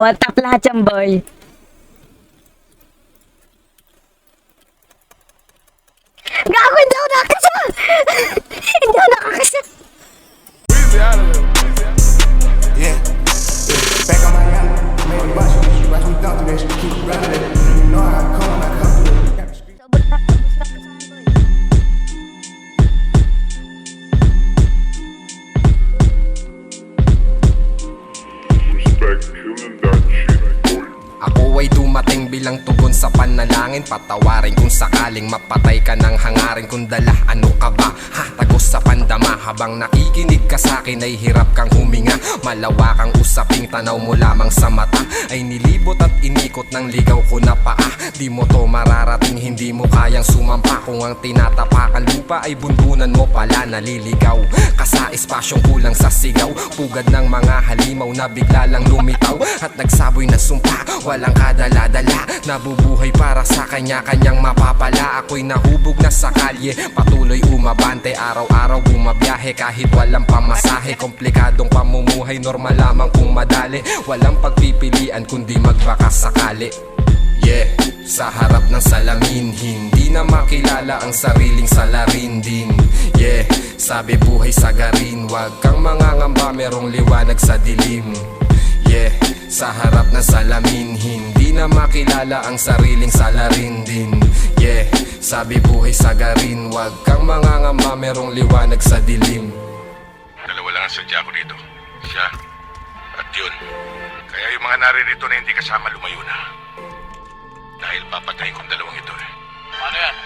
What up lahat yan, boy? Gago, hindi ako nakakasa! hindi ako nakakasa! It. You ay dumating bilang tugon sa panalangin Patawarin kung sakaling mapatay ka ng hangarin Kung dala ano ka ba? Ha? Sa Habang nakikinig ka sa akin ay hirap kang huminga. Malawakang usaping tanaw mo lamang sa mata. Ay nilibot at inikot ng ligaw ko na paa. Di mo to mararating hindi mo kayang sumampa. Kung ang tinatapakan lupa ay bundunan mo pala naliligaw Kasa espasyong kulang sa sigaw. Pugad ng mga halimaw na bigla lang lumitaw. At nagsaboy na sumpa Walang kadala-dala. Nabubuhay para sa kanya-kanyang mapapala. Ako'y nahubog na sa kalye. Patuloy umabante Araw-araw bumabiyahe Kahit walang pamasahe Komplikadong pamumuhay. Normal lamang kung madali. Walang pagpipilian kundi magbakasakali Yeah, sa harap ng salamin Hindi na makilala ang sariling salarin din. Yeah, sabi buhay sa garin Huwag kang mangangamba merong liwanag sa dilim. Yeah, sa harap ng salamin Hindi na makilala ang sariling salarin din Yeah, sabi buhay sa garin Huwag kang mangangamba merong liwanag sa dilim Dalawa lang ang sadya ko dito. Siya at yun. Kaya yung mga naririto na hindi kasama lumayo na. Dahil papatayin kong dalawang ito eh. Paano yan?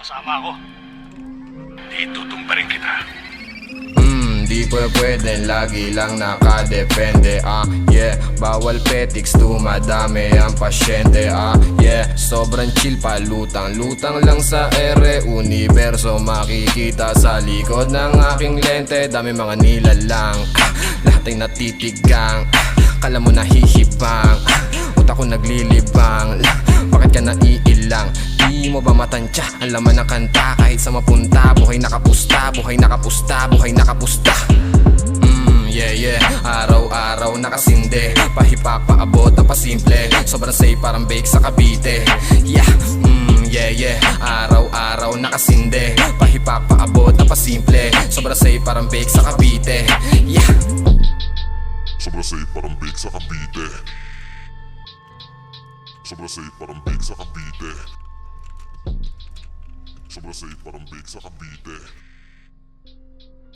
Kasama ako. Dito tumbarin kita. Hmm, di pa pwede, lagi lang nakadepende Ah, yeah, bawal petiks, dumadami ang pasyente Ah, yeah, sobrang chill pa, lutang-lutang lang sa ere. Universo makikita sa likod ng aking lente. Dami mga nilalang, ah, lahat ay natitigang ah, Kala mo nahihibang, ah, utak ko naglilibang ah, Bakit ka naiilang? Di mo ba matansya ang laman ng kanta Kahit sa mapunta. Buhay nakapusta, buhay nakapusta, buhay nakapusta. Mm, yeah, yeah. Araw-araw nakasinde. Pahipak, paabot, na pasimple. Sobrang safe, parang bake sa Cavite. Yeah, mm, yeah, yeah. Araw-araw nakasinde. Pahipak, paabot, na pasimple. Sobrang safe, parang bake sa Cavite. Yeah. Sobrang safe parang bake sa Cavite. Sobrang safe parang bake sa Cavite. Sobrang safe parang bake sa Cavite.